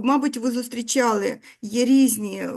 мабуть, ви зустрічали, є різні е,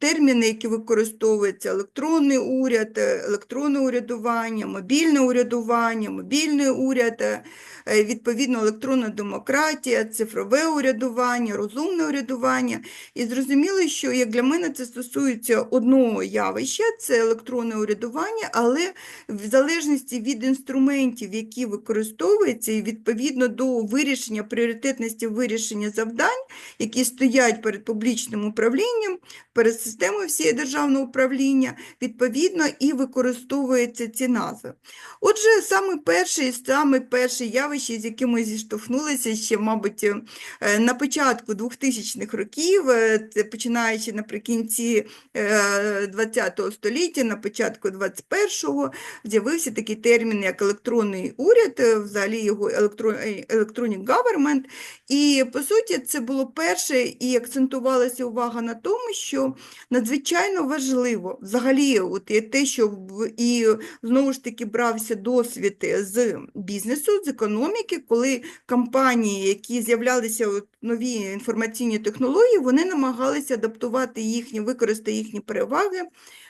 терміни, які використовуються: електронний уряд, е, електронне урядування, мобільне урядування, мобільний уряд, е, е, відповідно, електронна демократія, цифрове урядування, розумне урядування. І зрозуміло, що як для мене це стосується одного явища, це електронне урядування, але в залежності від інструментів, які використовуються, і відповідно до вирішення пріоритетності вирішення завдань, які стоять перед публічним управлінням, перед системою всієї державного управління, відповідно і використовуються ці назви. Отже, саме перше, саме перше явище, з яким ми зіштовхнулися ще, мабуть, е, на початку 2000-х років, е, починаючи наприкінці ХХ століття, на початку 21-го, з'явився такий термін, як електронний уряд, е, взагалі його електро- е, government. І, по суті, це було перше, і акцентувалася увага на тому, що надзвичайно важливо взагалі, от є те, що і знову ж таки брався досвід з бізнесу, з економіки, коли компанії, які з'являлися нові інформаційні технології, вони намагалися адаптувати їхні, використати їхні переваги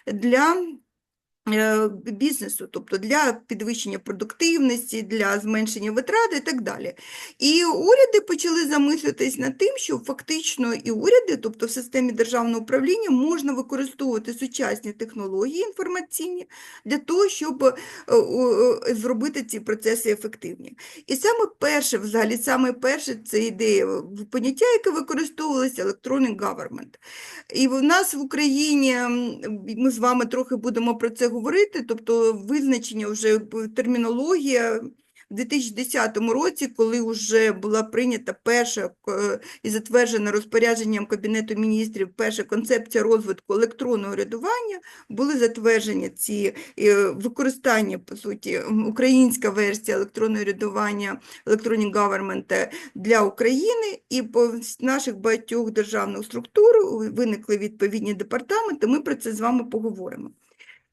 для бізнесу, тобто для підвищення продуктивності, для зменшення витрат і так далі. І уряди почали замислюватись над тим, що фактично і уряди, тобто в системі державного управління, можна використовувати сучасні технології інформаційні для того, щоб е, е, зробити ці процеси ефективні. І саме перше, взагалі, саме перше це ідея поняття, яке використовувалося електронний government. І в нас в Україні, ми з вами трохи будемо про це говорити, тобто визначення вже термінологія в 2010 році, коли вже була прийнята перша е, і затверджена розпорядженням Кабінету міністрів перша концепція розвитку електронного урядування, були затверджені ці е, використання, по суті, українська версія електронного урядування, електронні government для України, і по наших багатьох державних структур виникли відповідні департаменти, ми про це з вами поговоримо.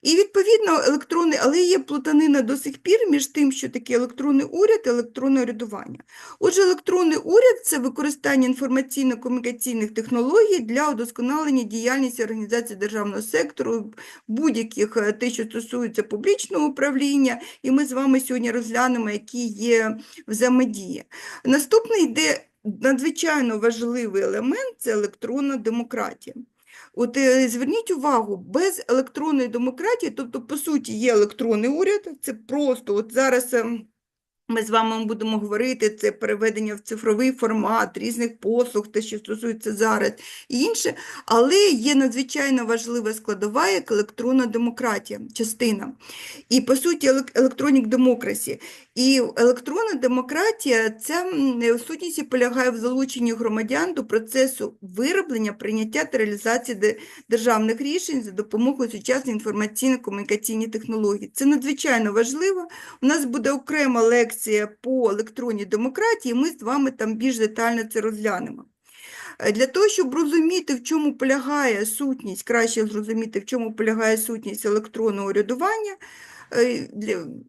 І відповідно електронний, але є плутанина до сих пір між тим, що таке електронний уряд і електронне урядування. Отже, електронний уряд це використання інформаційно-комунікаційних технологій для удосконалення діяльності організацій державного сектору, будь-яких е, те, що стосується публічного управління, і ми з вами сьогодні розглянемо, які є взаємодії. Наступний йде надзвичайно важливий елемент це електронна демократія. От е, зверніть увагу, без електронної демократії, тобто, по суті, є електронний уряд, це просто от зараз. ем, Ми з вами будемо говорити, це переведення в цифровий формат різних послуг, те, що стосується зараз і інше, але є надзвичайно важлива складова, як електронна демократія, частина. І, по суті, електронік демокрасі. І електронна демократія, ця м, е, сутність і полягає в залученні громадян до процесу вироблення, прийняття та реалізації державних рішень за допомогою сучасної інформаційно-комунікаційної технології. Це надзвичайно важливо. У нас буде окрема лекція по електронній демократії, ми з вами там більш детально це розглянемо. Е, Для того, щоб розуміти, в чому полягає сутність, краще зрозуміти, в чому полягає сутність електронного урядування,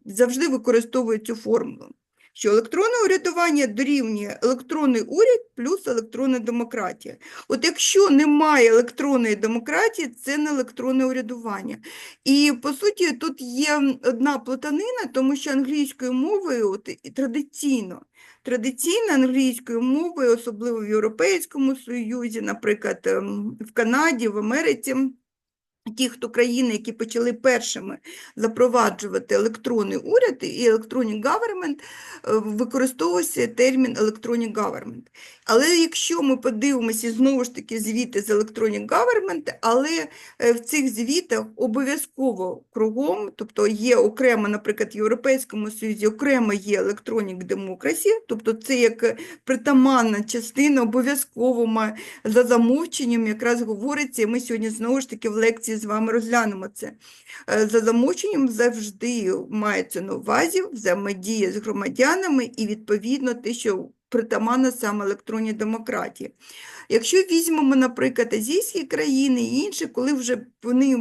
завжди використовую цю формулу, що електронне урядування дорівнює електронний уряд плюс електронна демократія. От якщо немає електронної демократії, це не електронне урядування. І по суті, тут є одна плутанина, тому що англійською мовою от, традиційно Традиційно англійською мовою, особливо в Європейському Союзі, наприклад, ем, в Канаді, в Америці, ті, хто країни, які почали першими запроваджувати електронний уряд і електронний government, е, використовувався термін електронний government. Але якщо ми подивимося знову ж таки звіти з електронні government, але е, в цих звітах обов'язково кругом, тобто є окремо, наприклад, в Європейському Союзі окремо є електронік демокрасі, тобто це як притаманна частина, обов'язково за замовченням якраз говориться, і ми сьогодні знову ж таки в лекції з вами розглянемо це. Е, За замовченням завжди мається на увазі взаємодія з громадянами і відповідно те, що притаманна саме електронній демократії. Якщо візьмемо, наприклад, азійські країни і інші, коли вже вони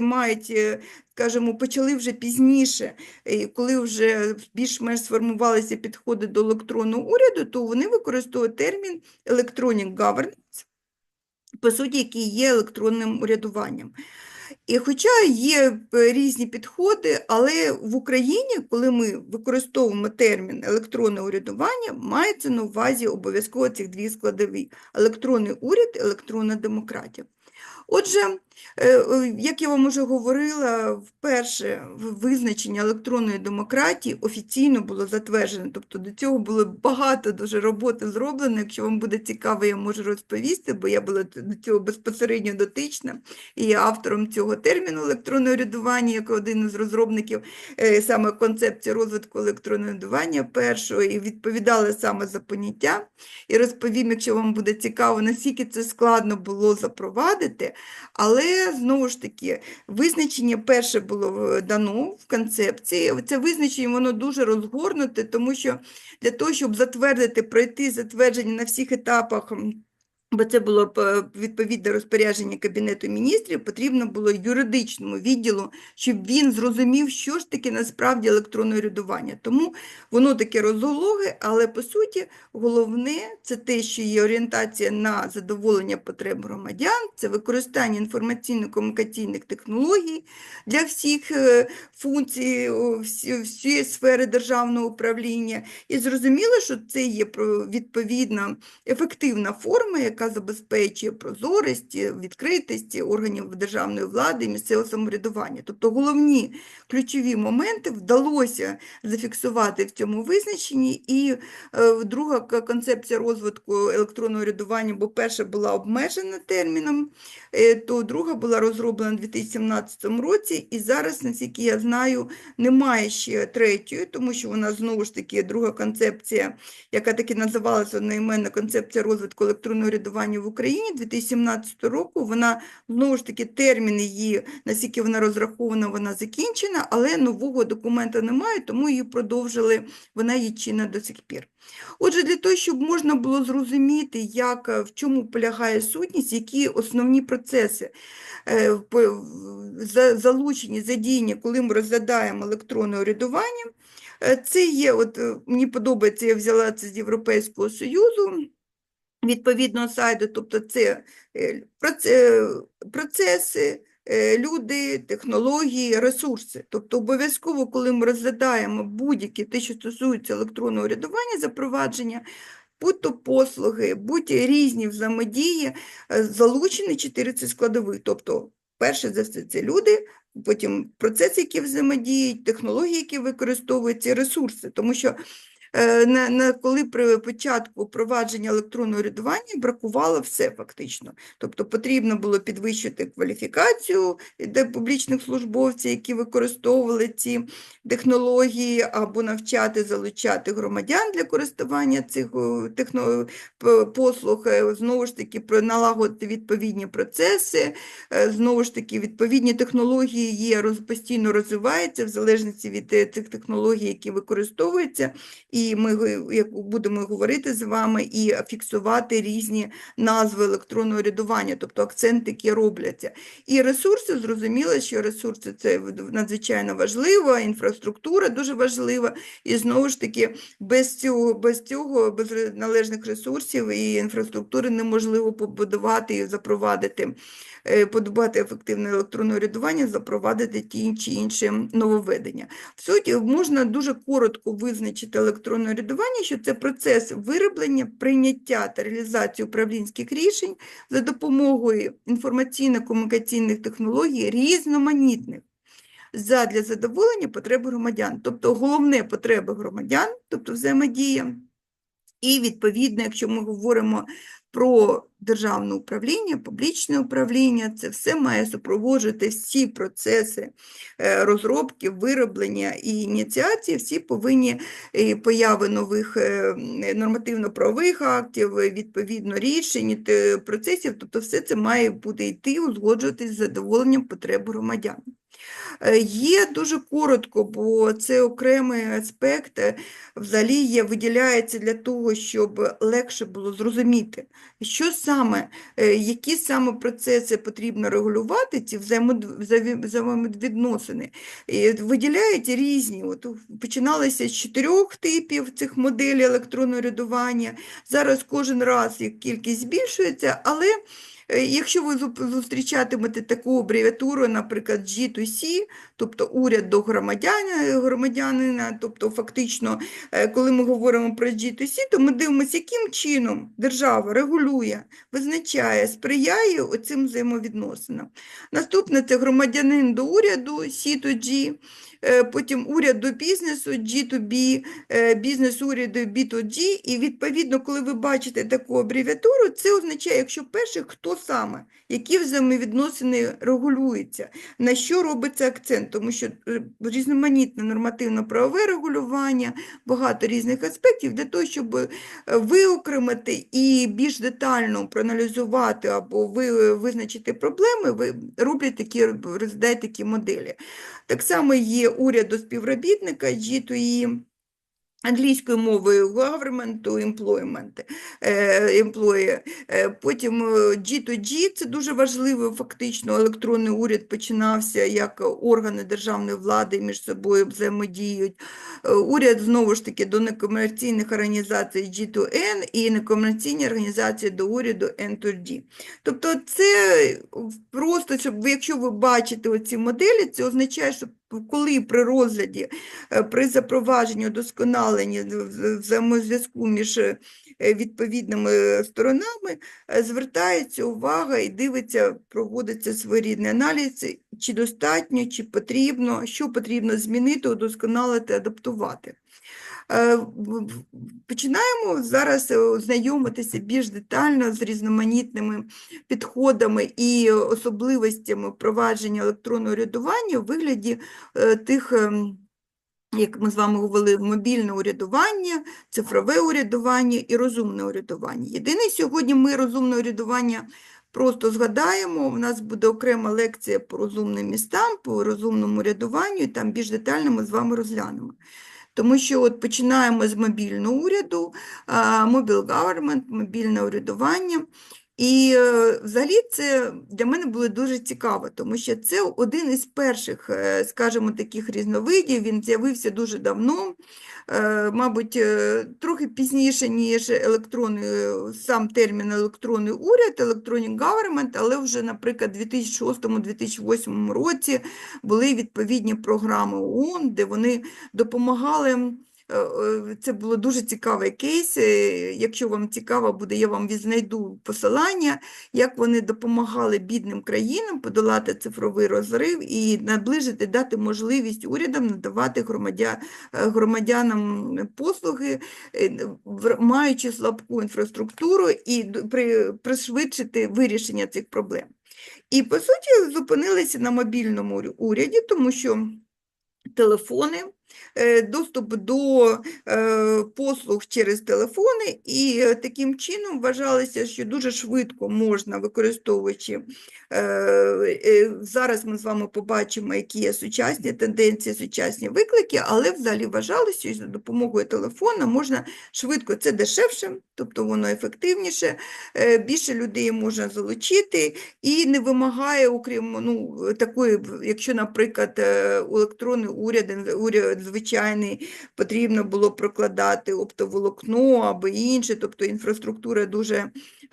мають, е, скажімо, почали вже пізніше, коли вже більш-менш сформувалися підходи до електронного уряду, то вони використовують термін electronic governance, по суті, які є електронним урядуванням. І хоча є е, різні підходи, але в Україні, коли ми використовуємо термін електронне урядування, мається на увазі обов'язково цих дві складові: електронний уряд, електронна демократія. Отже, як я вам уже говорила, вперше визначення електронної демократії офіційно було затверджено. Тобто до цього було багато дуже роботи зроблено. Якщо вам буде цікаво, я можу розповісти, бо я була до цього безпосередньо дотична і автором цього терміну електронне урядування, як один із розробників е, саме концепції розвитку електронного урядування першого, і відповідала саме за поняття. І розповім, якщо вам буде цікаво, наскільки це складно було запровадити. Але знову ж таки, визначення перше було дано в концепції. Це визначення воно дуже розгорнуте, тому що для того, щоб затвердити, пройти затвердження на всіх етапах. Бо це було б, е, відповідне розпорядження Кабінету міністрів, потрібно було юридичному відділу, щоб він зрозумів, що ж таке насправді електронне урядування. Тому воно таке розгологе, але по суті головне це те, що є орієнтація на задоволення потреб громадян, це використання інформаційно-комунікаційних технологій для всіх е, функцій, всієї сфери державного управління. І зрозуміло, що це є відповідна ефективна форма, яка забезпечує прозорість, відкритість органів державної влади і місцевого самоврядування. Тобто головні ключові моменти вдалося зафіксувати в цьому визначенні. І е, друга концепція розвитку електронного урядування, бо перша була обмежена терміном, е, то друга була розроблена у 2017 році, і зараз, наскільки я знаю, немає ще третьої, тому що вона знову ж таки друга концепція, яка таки називалася одноіменна концепція розвитку електронного урядування в Україні 2017 року. Вона знову ж таки термін її, наскільки вона розрахована, вона закінчена, але нового документа немає, тому її продовжили, вона є чинна до сих пір. Отже, для того, щоб можна було зрозуміти, як, е, в чому полягає сутність, які основні процеси е, залучені, задіяні, коли ми розглядаємо електронне урядування, е, це є, от мені подобається, я взяла це з Європейського Союзу, відповідного сайту, тобто це е, процеси, е, люди, технології, ресурси. Тобто обов'язково, коли ми розглядаємо будь-які те, що стосується електронного урядування, запровадження, будь то послуги, будь різні взаємодії, е, залучені чотири ці складових. Тобто, перше за все, це люди, потім процеси, які взаємодіють, технології, які використовуються, ресурси. Тому що е, на, на, коли при початку впровадження електронного урядування бракувало все фактично. Тобто потрібно було підвищити кваліфікацію де публічних службовців, які використовували ці технології, або навчати, залучати громадян для користування цих о, техно, послуг, е, знову ж таки, налагодити відповідні процеси, е, знову ж таки, відповідні технології є, постійно розвиваються в залежності від е, цих технологій, які використовуються, і ми як будемо говорити з вами і фіксувати різні назви електронного урядування, тобто акценти, які робляться. І ресурси, зрозуміло, що ресурси це надзвичайно важливо, інфраструктура дуже важлива, і знову ж таки, без цього, без цього, без належних ресурсів і інфраструктури неможливо побудувати і запровадити, подбати ефективне електронне урядування, запровадити ті чи інші нововведення. В суті, можна дуже коротко визначити електронне урядування, що це процес вироблення, прийняття та реалізації управлінських рішень за допомогою інформаційно-комунікаційних технологій різноманітних задля задоволення потреб громадян. Тобто головне потреби громадян, тобто взаємодія. І відповідно, якщо ми говоримо про державне управління, публічне управління, це все має супроводжувати всі процеси е, розробки, вироблення і ініціації, всі повинні появи нових е, нормативно-правових актів, е, відповідно рішень, процесів, тобто все це має бути йти, узгоджуватись з задоволенням потреб громадян. Е, Є дуже коротко, бо це окремий аспект, е, взагалі є, виділяється для того, щоб легше було зрозуміти, що саме, е, які саме процеси потрібно регулювати, ці взаємовідносини. Виділяють різні. От починалося з чотирьох типів цих моделей електронного рядування. Зараз кожен раз їх кількість збільшується, але Якщо ви зу- зустрічатимете таку абревіатуру, наприклад, G2C, тобто уряд до громадянина, громадянина, тобто фактично, е, коли ми говоримо про G2C, то ми дивимося, яким чином держава регулює, визначає, сприяє оцим взаємовідносинам. Наступне це громадянин до уряду, C2G, е, потім уряд до бізнесу, G2B, е, бізнес уряду B2G, і відповідно, коли ви бачите таку абревіатуру, це означає, якщо перше, хто саме, які взаємовідносини регулюються, на що робиться акцент, тому що е, різноманітне нормативно-правове регулювання, багато різних аспектів для того, щоб е, виокремити і більш детально проаналізувати або визначити проблеми, ви роблять такі, розглядають такі моделі. Так само є уряд до співробітника G2E, англійською мовою government to employment, е, employee. Е, Потім е, G2G, це дуже важливо, фактично електронний уряд починався, як органи державної влади між собою взаємодіють. Е, Уряд, знову ж таки, до некомерційних організацій G2N і некомерційні організації до уряду N2G. Тобто це просто, щоб якщо ви бачите оці моделі, це означає, що коли при розгляді, е, при запровадженні, удосконаленні взаємозв'язку між е, відповідними сторонами, е, звертається увага і дивиться, проводиться своєрідний аналіз, чи достатньо, чи потрібно, що потрібно змінити, удосконалити, адаптувати. Е, Починаємо зараз е, знайомитися більш детально з різноманітними підходами і особливостями впровадження електронного урядування у вигляді е, тих, ем, як ми з вами говорили, мобільне урядування, цифрове урядування і розумне урядування. Єдине, сьогодні ми розумне урядування просто згадаємо, у нас буде окрема лекція по розумним містам, по розумному урядуванню, і там більш детально ми з вами розглянемо. Тому що от починаємо з мобільного уряду, mobile government, мобільне урядування. І е, взагалі це для мене було дуже цікаво, тому що це один із перших, е, скажімо, таких різновидів. Він з'явився дуже давно, е, мабуть, трохи пізніше, ніж електронний, сам термін електронний уряд, electronic government, але вже, наприклад, у 2006-2008 році були відповідні програми ООН, де вони допомагали. Е, Це було дуже цікавий кейс. е, Якщо вам цікаво буде, я вам відзнайду посилання, як вони допомагали бідним країнам подолати цифровий розрив і наближити, дати можливість урядам надавати е, громадянам послуги, маючи слабку інфраструктуру і при- пришвидшити вирішення цих проблем. І, по суті, зупинилися на мобільному уряді, тому що телефони, доступ до е, послуг через телефони, і е, таким чином вважалося, що дуже швидко можна, використовуючи, е, е, зараз ми з вами побачимо, які є сучасні тенденції, сучасні виклики, але взагалі вважалося, що за допомогою телефона можна швидко, це дешевше, тобто воно ефективніше, е, більше людей можна залучити, і не вимагає, окрім ну, такої, якщо, наприклад, е, електронний уряд, ін- звичайний, потрібно було прокладати оптоволокно або інше, тобто інфраструктура дуже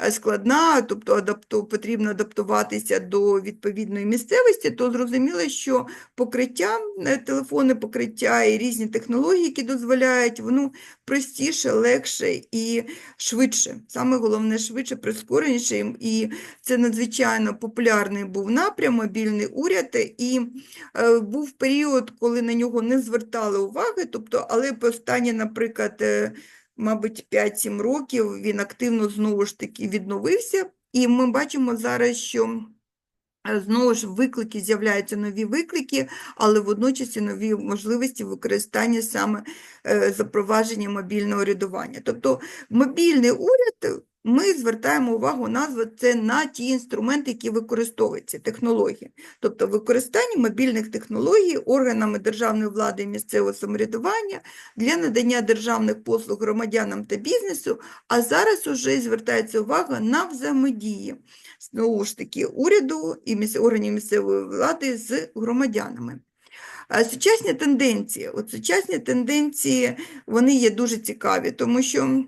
складна, тобто адапту, потрібно адаптуватися до відповідної місцевості, то зрозуміло, що покриття, е, телефонне покриття і різні технології, які дозволяють, воно простіше, легше і швидше. Саме головне швидше, прискореніше. і- це надзвичайно популярний був напрям, мобільний уряд, і е, був період, коли на нього не звертали уваги, тобто, але останні, наприклад, е, мабуть, 5-7 років він активно знову ж таки відновився, і ми бачимо зараз, що е, знову ж виклики, з'являються нові виклики, але водночас і нові можливості використання саме е, запровадження мобільного урядування. Тобто мобільний уряд ми звертаємо увагу назва це на ті інструменти, які використовуються, технології. Тобто використання мобільних технологій органами державної влади і місцевого самоврядування для надання державних послуг громадянам та бізнесу, а зараз уже звертається увага на взаємодії знову ж таки уряду і органів місцевої влади з громадянами. Сучасні тенденції. От сучасні тенденції вони є дуже цікаві, тому що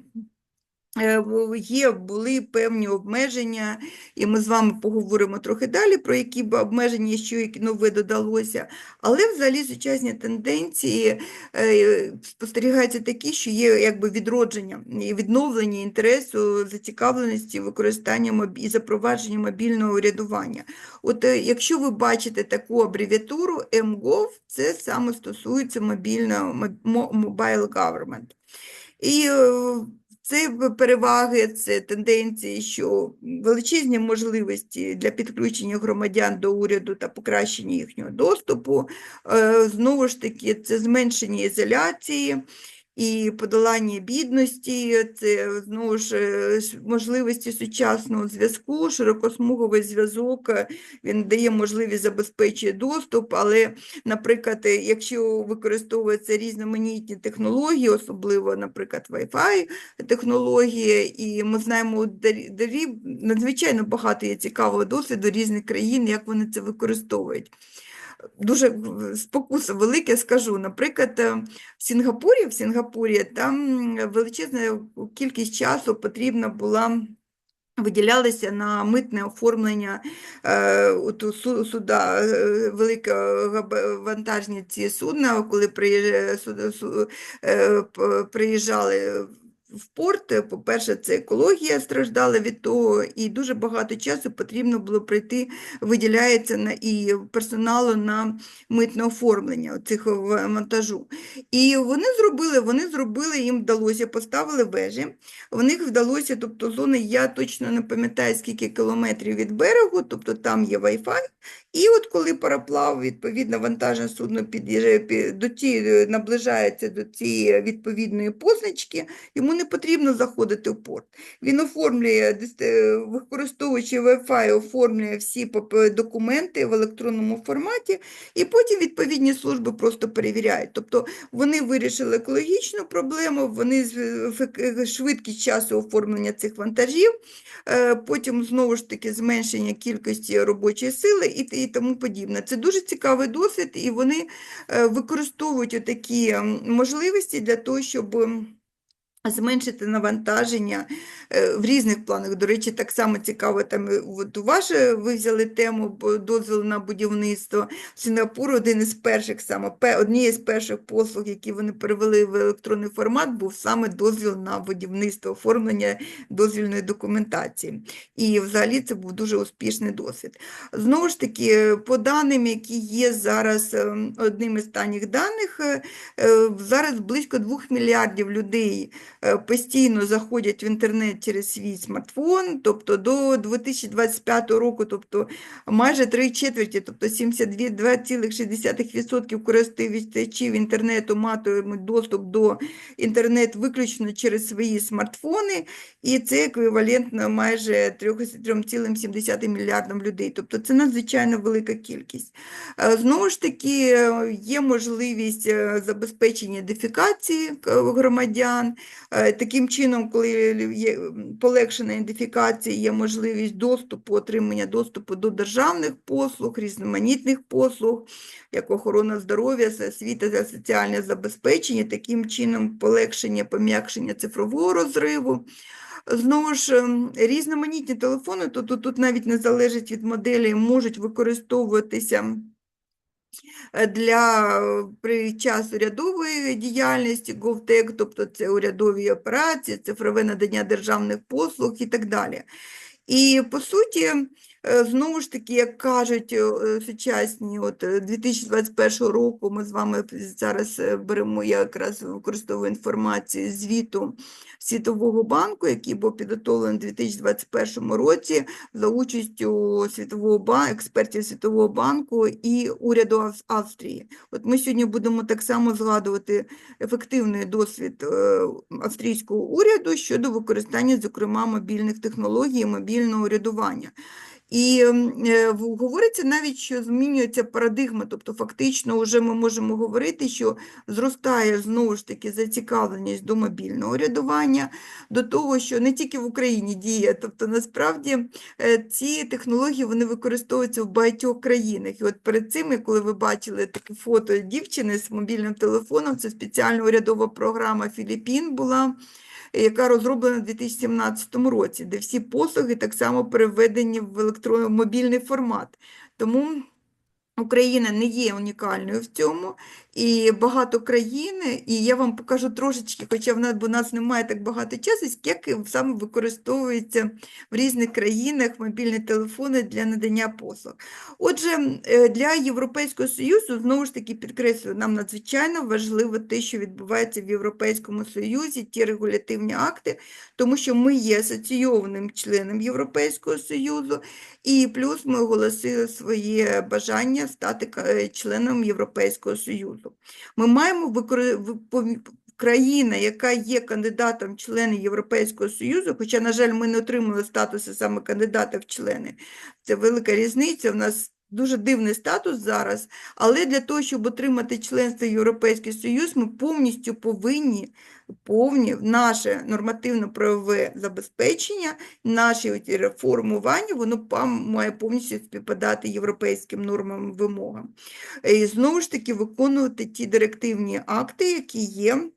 є, були певні обмеження, і ми з вами поговоримо трохи далі, про які б обмеження, що які нове додалося. Але взагалі сучасні тенденції е, спостерігаються такі, що є якби відродження і відновлення інтересу, зацікавленості використання і запровадження мобільного урядування. От е, якщо ви бачите таку абревіатуру MGov, це саме стосується мобільного моб- mobile government. І е, це переваги, це тенденції, що величезні можливості для підключення громадян до уряду та покращення їхнього доступу. Е, Знову ж таки, це зменшення ізоляції і подолання бідності, це знову ж е, можливості сучасного зв'язку, широкосмуговий зв'язок, е, він дає можливість забезпечує доступ, але Наприклад, е, якщо використовуються різноманітні технології, особливо, наприклад, Wi-Fi технології, і ми знаємо, дерев надзвичайно багато є цікавого досвіду різних країн, як вони це використовують. Дуже спокуса велике, скажу. Наприклад, е, в Сінгапурі, в Сінгапурі там величезна кількість часу потрібна була. Виділялися на митне оформлення е, суда, е, великовантажні ці судна, коли е, приїжджали в порт, е, по-перше, це екологія страждала від того, і дуже багато часу потрібно було прийти, виділяється на і персоналу на митне оформлення цих монтажу. І вони зробили, вони зробили, їм вдалося, поставили вежі. В них вдалося, тобто зони, я точно не пам'ятаю, скільки кілометрів від берегу, тобто там є Wi-Fi. І от коли пароплав, відповідно, вантажне судно під'їжджає до ті, наближається до цієї відповідної позначки, йому не потрібно заходити в порт. Він оформлює, е, використовуючи Wi-Fi, оформлює всі документи в електронному форматі, і потім відповідні служби просто перевіряють. Тобто вони вирішили екологічну проблему, вони швидкість часу оформлення цих вантажів, е, потім знову ж таки зменшення кількості робочої сили і, і тому подібне. Це дуже цікавий досвід, і вони е, використовують такі можливості для того, щоб. Зменшити навантаження е, в різних планах. До речі, так само цікаво, там е, от у ваше ви взяли тему дозволу на будівництво. Сінгапур один із перших саме однією з перших послуг, які вони перевели в електронний формат, був саме дозвіл на будівництво, оформлення дозвільної документації. І взагалі це був дуже успішний досвід. Знову ж таки, по даним, які є зараз одним із останніх даних, е, е, зараз близько 2 мільярдів людей е, постійно заходять в інтернет через свій смартфон, тобто до 2025 року, тобто майже три четверті, тобто 72,6% користувачів інтернету матимуть доступ до інтернету виключно через свої смартфони, і це еквівалентно майже 3,7 мільярдам людей. Тобто це надзвичайно велика кількість. Е, Знову ж таки, е, є можливість е, забезпечення ідентифікації громадян. Е, Таким чином, коли є полегшена ідентифікація, є можливість доступу, отримання доступу до державних послуг, різноманітних послуг, як охорона здоров'я, освіта та соціальне забезпечення, таким чином полегшення, пом'якшення цифрового розриву. Знову ж, ем, різноманітні телефони, тут, тут, навіть не залежить від моделі, можуть використовуватися для під при час урядової діяльності, GovTech, тобто це урядові операції, цифрове надання державних послуг і так далі. І по суті, е, знову ж таки, як кажуть е, е, сучасні, от е, 2021 року ми з вами зараз е, беремо, я якраз використовую інформацію звіту Світового банку, який був підготовлений у 2021 році за участю Світового банку, експертів Світового банку і уряду Австрії. От ми сьогодні будемо так само згадувати ефективний досвід е, австрійського уряду щодо використання, зокрема, мобільних технологій і мобільного урядування. І е, говориться навіть, що змінюється парадигма, тобто фактично вже ми можемо говорити, що зростає знову ж таки зацікавленість до мобільного урядування, до того, що не тільки в Україні діє, тобто насправді е, ці технології вони використовуються в багатьох країнах. І от перед цим, коли ви бачили таке фото дівчини з мобільним телефоном, це спеціальна урядова програма Філіппін була яка розроблена у 2017 році, де всі послуги так само переведені в електромобільний формат. Тому Україна не є унікальною в цьому, і багато країн, і я вам покажу трошечки, хоча в нас, бо нас немає так багато часу, і саме використовуються в різних країнах мобільні телефони для надання послуг. Отже, е, для Європейського Союзу, знову ж таки підкреслюю, нам надзвичайно важливо те, що відбувається в Європейському Союзі, ті регулятивні акти, тому що ми є асоційованим членом Європейського Союзу, і плюс ми оголосили своє бажання стати е, членом Європейського Союзу. Ми маємо викори... країна, яка є кандидатом члени Європейського Союзу, хоча, на жаль, ми не отримали статусу саме кандидата в члени. Це велика різниця. У нас дуже дивний статус зараз, але для того, щоб отримати членство Європейський Союз, ми повністю повинні повні наше нормативно-правове забезпечення, наші реформування, воно має повністю співпадати європейським нормам вимогам. І знову ж таки виконувати ті директивні акти, які є.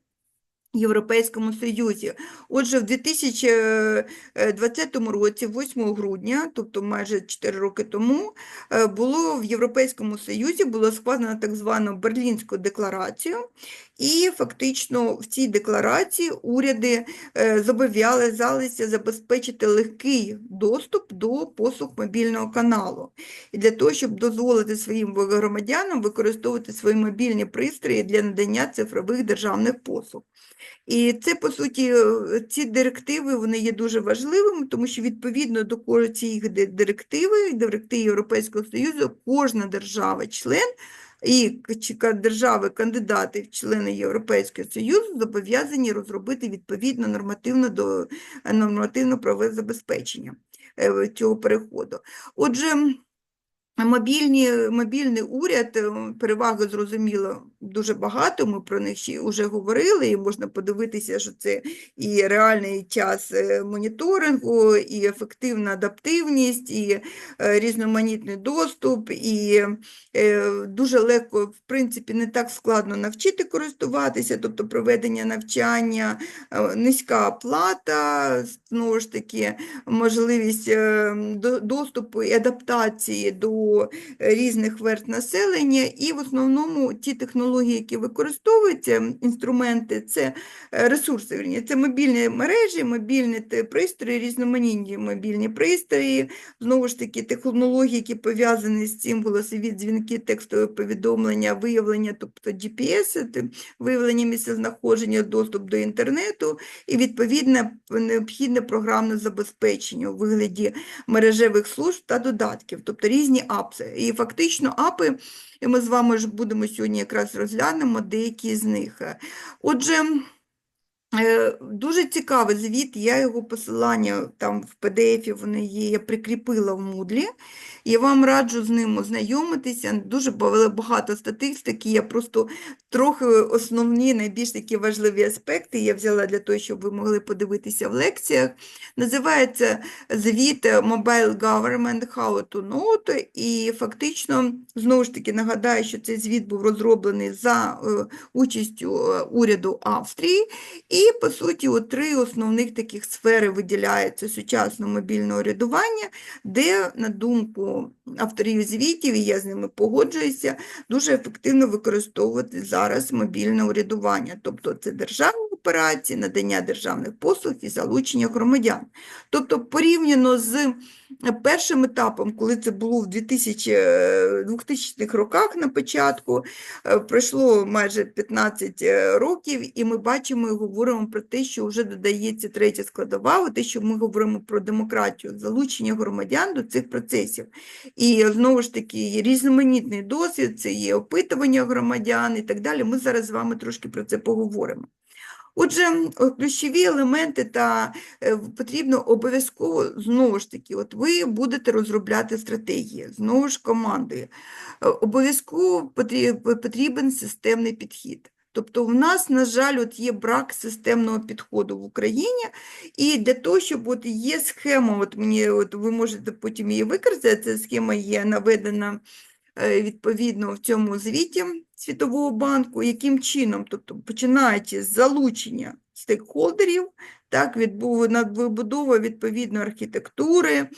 Європейському Союзі. Отже, в 2020 році, 8 грудня, тобто майже 4 роки тому, е, було в Європейському Союзі було складено так звану Берлінську декларацію, і фактично в цій декларації уряди е, зобов'язалися забезпечити легкий доступ до послуг мобільного каналу. І для того, щоб дозволити своїм громадянам використовувати свої мобільні пристрої для надання цифрових державних послуг. І це, по суті, е, ці директиви вони є дуже важливими, тому що відповідно до цієї директиви, директиви Європейського Союзу, кожна держава-член і держави-кандидати в члени Європейського Союзу зобов'язані розробити відповідно нормативно до нормативно-правове забезпечення е, цього переходу. Отже, Мобільні, мобільний уряд, е, переваги, зрозуміло, дуже багато, ми про них вже говорили, і можна подивитися, що це і реальний час е, моніторингу, і ефективна адаптивність, і е, різноманітний доступ, і е, дуже легко, в принципі, не так складно навчити користуватися, тобто проведення навчання, низька оплата, знову ж таки, можливість доступу і адаптації до різних верств населення, і в основному ті технології, які використовуються, інструменти, це е, ресурси, вірні, це мобільні мережі, мобільні пристрої, різноманітні мобільні пристрої, знову ж таки, технології, які пов'язані з цим, голосові дзвінки, текстове повідомлення, виявлення, тобто GPS, виявлення місцезнаходження, доступ до інтернету і відповідне необхідне програмне забезпечення у вигляді мережевих служб та додатків, тобто різні апси. І фактично апи, і ми з вами ж будемо сьогодні якраз розглянемо деякі з них. Отже, Дуже цікавий звіт, я його посилання там в PDF вони є, я прикріпила в Moodle. Я вам раджу з ним ознайомитися. Дуже багато статистики, я просто трохи основні, найбільш такі важливі аспекти я взяла для того, щоб ви могли подивитися в лекціях. Називається звіт Mobile Government How to Note, і фактично, знову ж таки, нагадаю, що цей звіт був розроблений за е, участю е, уряду Австрії, і І, по суті, от три основних таких сфери виділяються сучасне мобільне урядування, де, на думку авторів звітів, і я з ними погоджуюся, дуже ефективно використовувати зараз мобільне урядування. Тобто це державні операції, надання державних послуг і залучення громадян. Тобто порівняно з першим етапом, коли це було в 2000, е, 2000-х роках на початку, е, пройшло майже 15 е, років, і ми бачимо і говоримо про те, що вже додається третя складова, те, що ми говоримо про демократію, залучення громадян до цих процесів. І знову ж таки різноманітний досвід, це є опитування громадян і так далі. Ми зараз з вами трошки про це поговоримо. Отже, ключові елементи та е, потрібно обов'язково знову ж таки, от ви будете розробляти стратегії, знову ж командою. Е, Обов'язково потрібен системний підхід. Тобто в нас, на жаль, от є брак системного підходу в Україні, і для того, щоб от є схема, от мені, от ви можете потім її використати, ця схема є наведена е, відповідно в цьому звіті Світового банку, яким чином, тобто починаючи з залучення стейкхолдерів, так, вибудова відповідної архітектури, е,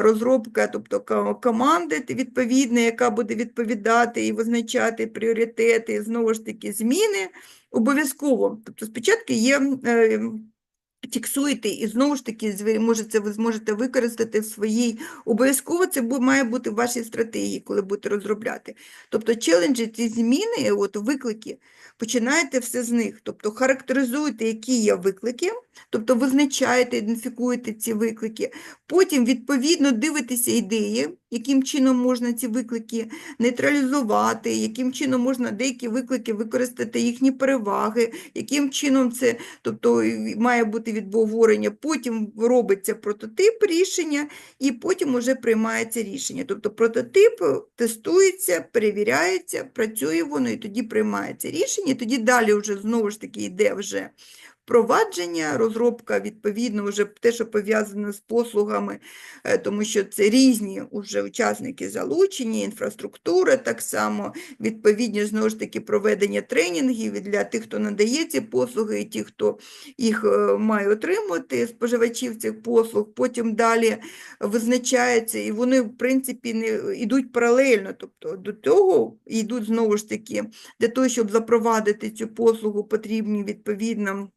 розробка, тобто команди відповідної, яка буде відповідати і визначати пріоритети, знову ж таки зміни обов'язково. Тобто спочатку є е, фіксуєте, і знову ж таки, може, це ви зможете використати в своїй, обов'язково це має бути в вашій стратегії, коли будете розробляти. Тобто челенджі, ці зміни, от виклики, починаєте все з них. Тобто характеризуєте, які є виклики, тобто визначаєте, ідентифікуєте ці виклики, потім відповідно дивитеся ідеї, яким чином можна ці виклики нейтралізувати, яким чином можна деякі виклики використати їхні переваги, яким чином це Тобто має бути відбоворення, потім робиться прототип рішення, і потім вже приймається рішення. Тобто прототип тестується, перевіряється, працює воно, і тоді приймається рішення, і тоді далі вже знову ж таки йде вже впровадження, розробка, відповідно, вже те, що пов'язано з послугами, е, тому що це різні вже учасники залучені, інфраструктура так само, відповідні, знову ж таки, проведення тренінгів для тих, хто надає ці послуги, і ті, хто їх е, має отримувати, споживачів цих послуг, потім далі визначається, і вони, в принципі, не йдуть паралельно. Тобто до того йдуть знову ж таки, для того, щоб запровадити цю послугу, потрібні відповідно.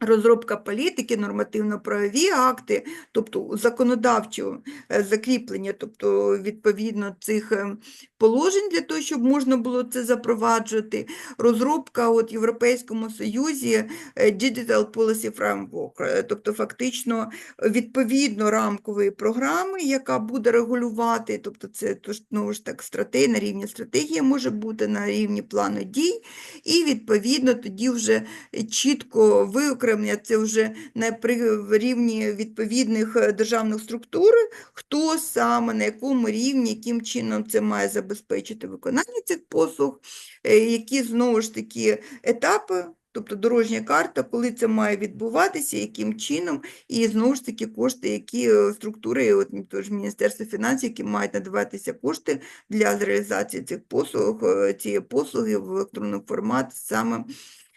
Розробка політики, нормативно-правові акти, тобто законодавчого е, закріплення, тобто відповідно цих е, положень для того, щоб можна було це запроваджувати. Розробка от Європейському Союзі е, Digital Policy Framework, е, тобто фактично відповідно рамкової програми, яка буде регулювати, тобто це знову ж так стратегія, на рівні стратегії може бути, на рівні плану дій, і відповідно тоді вже чітко виокремлення, це вже на при рівні відповідних е, державних структур, хто саме, на якому рівні, яким чином це має забезпечити виконання цих послуг, е, які знову ж таки етапи. Тобто дорожня карта, коли це має відбуватися, яким чином, і знову ж таки кошти, які е, структури, от Міністерство фінансів, які мають надаватися кошти для реалізації цих послуг, е, цієї послуги в електронний формат, саме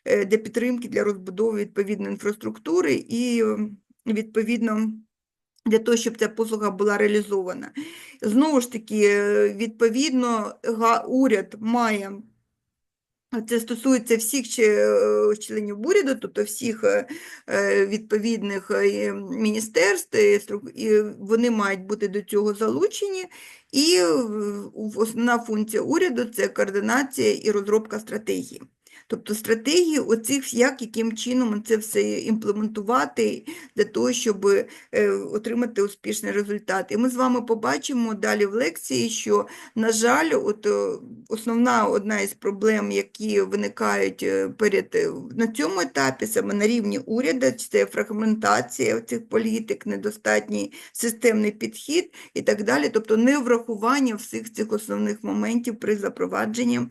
для підтримки, для розбудови відповідної інфраструктури і відповідно. Для того, щоб ця послуга була реалізована. Знову ж таки, е, відповідно, уряд має це стосується всіх е, членів уряду, тобто всіх е, відповідних міністерств, і вони мають бути до цього залучені. І основна функція уряду це координація і розробка стратегії. Тобто стратегії оцих, як, яким чином це все імплементувати для того, щоб е, отримати успішний результат. І ми з вами побачимо далі в лекції, що на жаль, от е, основна одна із проблем, які виникають е, перед на цьому етапі, саме на рівні уряду, це фрагментація цих політик, недостатній системний підхід і так далі, тобто неврахування всіх цих основних моментів при запровадженні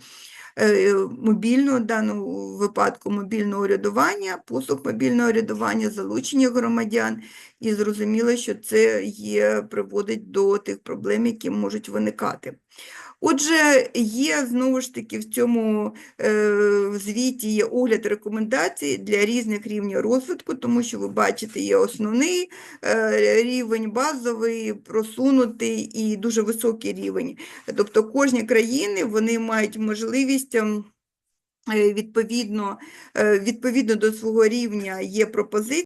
мобільного, в даному випадку мобільного урядування, послуг мобільного урядування, залучення громадян, і зрозуміло, що це є, приводить до тих проблем, які можуть виникати. Отже, є знову ж таки в цьому е, звіті є огляд рекомендацій для різних рівнів розвитку, тому що ви бачите, є основний е, рівень, базовий, просунутий і дуже високий рівень. Тобто кожні країни вони мають можливість. ем, е, Відповідно, відповідно до свого рівня є пропозиції.